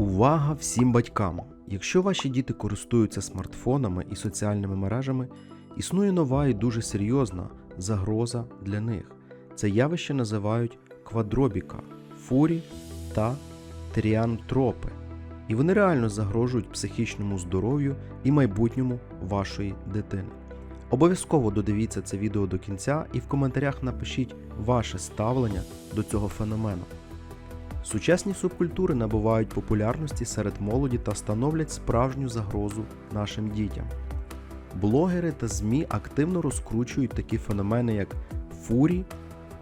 Увага всім батькам! Якщо ваші діти користуються смартфонами і соціальними мережами, існує нова і дуже серйозна загроза для них. Це явище називають квадробіка, фурі та тріантропи. І вони реально загрожують психічному здоров'ю і майбутньому вашої дитини. Обов'язково додивіться це відео до кінця і в коментарях напишіть ваше ставлення до цього феномену. Сучасні субкультури набувають популярності серед молоді та становлять справжню загрозу нашим дітям. Блогери та ЗМІ активно розкручують такі феномени, як фурі,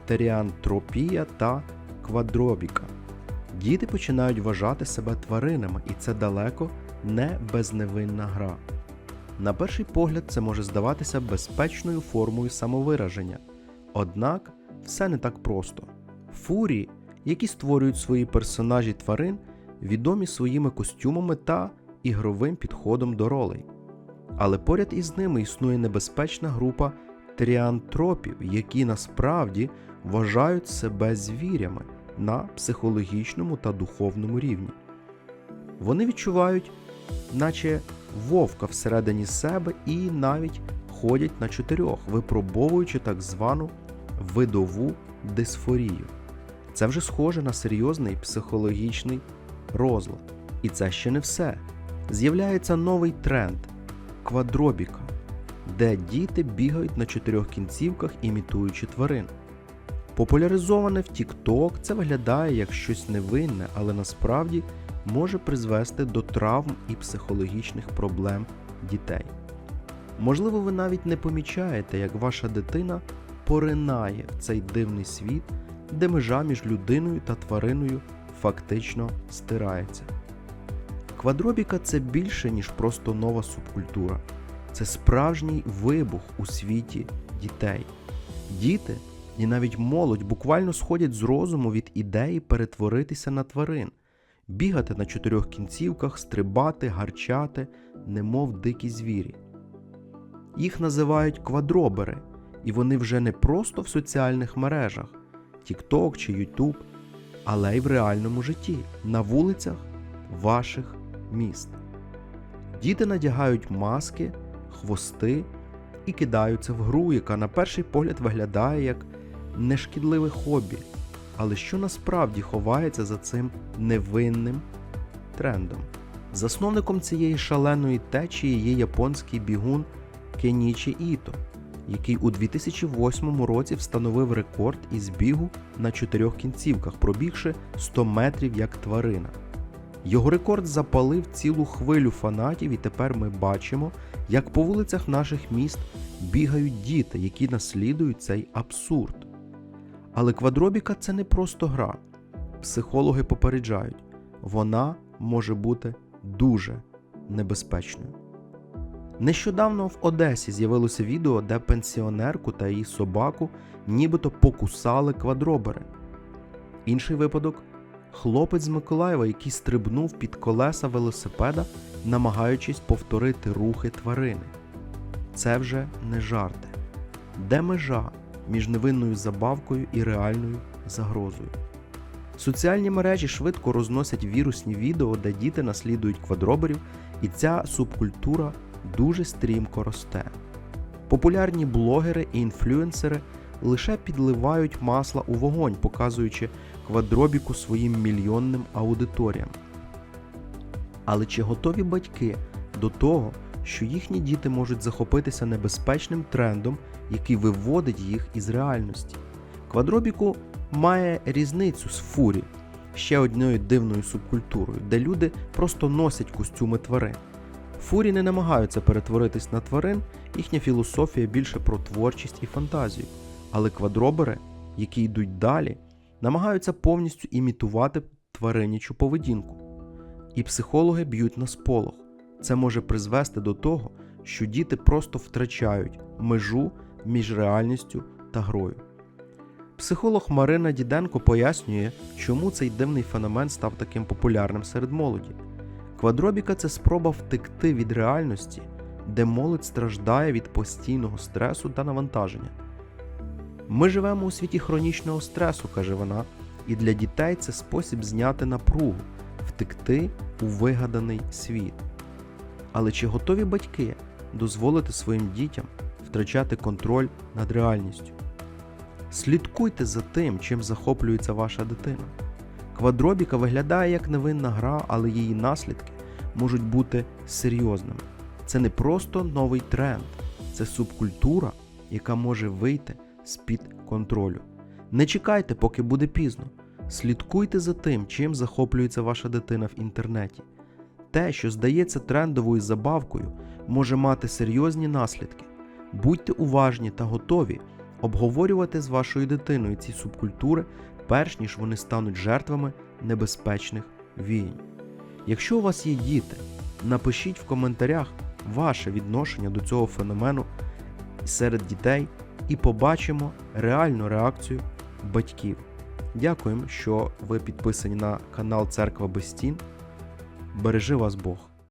теріантропія та квадробіка. Діти починають вважати себе тваринами, і це далеко не безневинна гра. На перший погляд, це може здаватися безпечною формою самовираження. Однак все не так просто. Фурі, які створюють свої персонажі тварин, відомі своїми костюмами та ігровим підходом до ролей. Але поряд із ними існує небезпечна група тріантропів, які насправді вважають себе звірями на психологічному та духовному рівні. Вони відчувають, наче вовка всередині себе і навіть ходять на чотирьох, випробовуючи так звану видову дисфорію. Це вже схоже на серйозний психологічний розлад. І це ще не все. З'являється новий тренд квадробіка, де діти бігають на чотирьох кінцівках, імітуючи тварин. Популяризоване в TikTok це виглядає як щось невинне, але насправді може призвести до травм і психологічних проблем дітей. Можливо, ви навіть не помічаєте, як ваша дитина поринає в цей дивний світ, де межа між людиною та твариною фактично стирається. Квадробіка це більше, ніж просто нова субкультура. Це справжній вибух у світі дітей. Діти і навіть молодь буквально сходять з розуму від ідеї перетворитися на тварин, бігати на чотирьох кінцівках, стрибати, гарчати, немов дикі звірі. Їх називають квадробери, і вони вже не просто в соціальних мережах TikTok чи YouTube, але й в реальному житті, на вулицях ваших міст. Діти надягають маски, хвости і кидаються в гру, яка на перший погляд виглядає як нешкідливе хобі. Але що насправді ховається за цим невинним трендом? Засновником цієї шаленої течії є японський бігун Кенічі Іто, який у 2008 році встановив рекорд із бігу на чотирьох кінцівках, пробігши 100 метрів як тварина. Його рекорд запалив цілу хвилю фанатів, і тепер ми бачимо, як по вулицях наших міст бігають діти, які наслідують цей абсурд. Але квадробіка це не просто гра. Психологи попереджають, вона може бути дуже небезпечною. Нещодавно в Одесі з'явилося відео, де пенсіонерку та її собаку нібито покусали квадробери. Інший випадок хлопець з Миколаєва, який стрибнув під колеса велосипеда, намагаючись повторити рухи тварини. Це вже не жарти. Де межа між невинною забавкою і реальною загрозою? Соціальні мережі швидко розносять вірусні відео, де діти наслідують квадроберів, і ця субкультура дуже стрімко росте. Популярні блогери і інфлюенсери лише підливають масла у вогонь, показуючи квадробіку своїм мільйонним аудиторіям. Але чи готові батьки до того, що їхні діти можуть захопитися небезпечним трендом, який виводить їх із реальності? Квадробіку має різницю з фурі, ще одною дивною субкультурою, де люди просто носять костюми тварин. Фурі не намагаються перетворитись на тварин, їхня філософія більше про творчість і фантазію. Але квадробери, які йдуть далі, намагаються повністю імітувати тваринячу поведінку. І психологи б'ють на сполох. Це може призвести до того, що діти просто втрачають межу між реальністю та грою. Психолог Марина Діденко пояснює, чому цей дивний феномен став таким популярним серед молоді. Квадробіка це спроба втекти від реальності, де молодь страждає від постійного стресу та навантаження. Ми живемо у світі хронічного стресу, каже вона, і для дітей це спосіб зняти напругу, втекти у вигаданий світ. Але чи готові батьки дозволити своїм дітям втрачати контроль над реальністю? Слідкуйте за тим, чим захоплюється ваша дитина. Квадробіка виглядає як невинна гра, але її наслідки можуть бути серйозними. Це не просто новий тренд, це субкультура, яка може вийти з-під контролю. Не чекайте, поки буде пізно. Слідкуйте за тим, чим захоплюється ваша дитина в інтернеті. Те, що здається трендовою забавкою, може мати серйозні наслідки. Будьте уважні та готові обговорювати з вашою дитиною ці субкультури, перш ніж вони стануть жертвами небезпечних війн. Якщо у вас є діти, напишіть в коментарях ваше відношення до цього феномену серед дітей і побачимо реальну реакцію батьків. Дякуємо, що ви підписані на канал Церква без стін. Бережи вас Бог!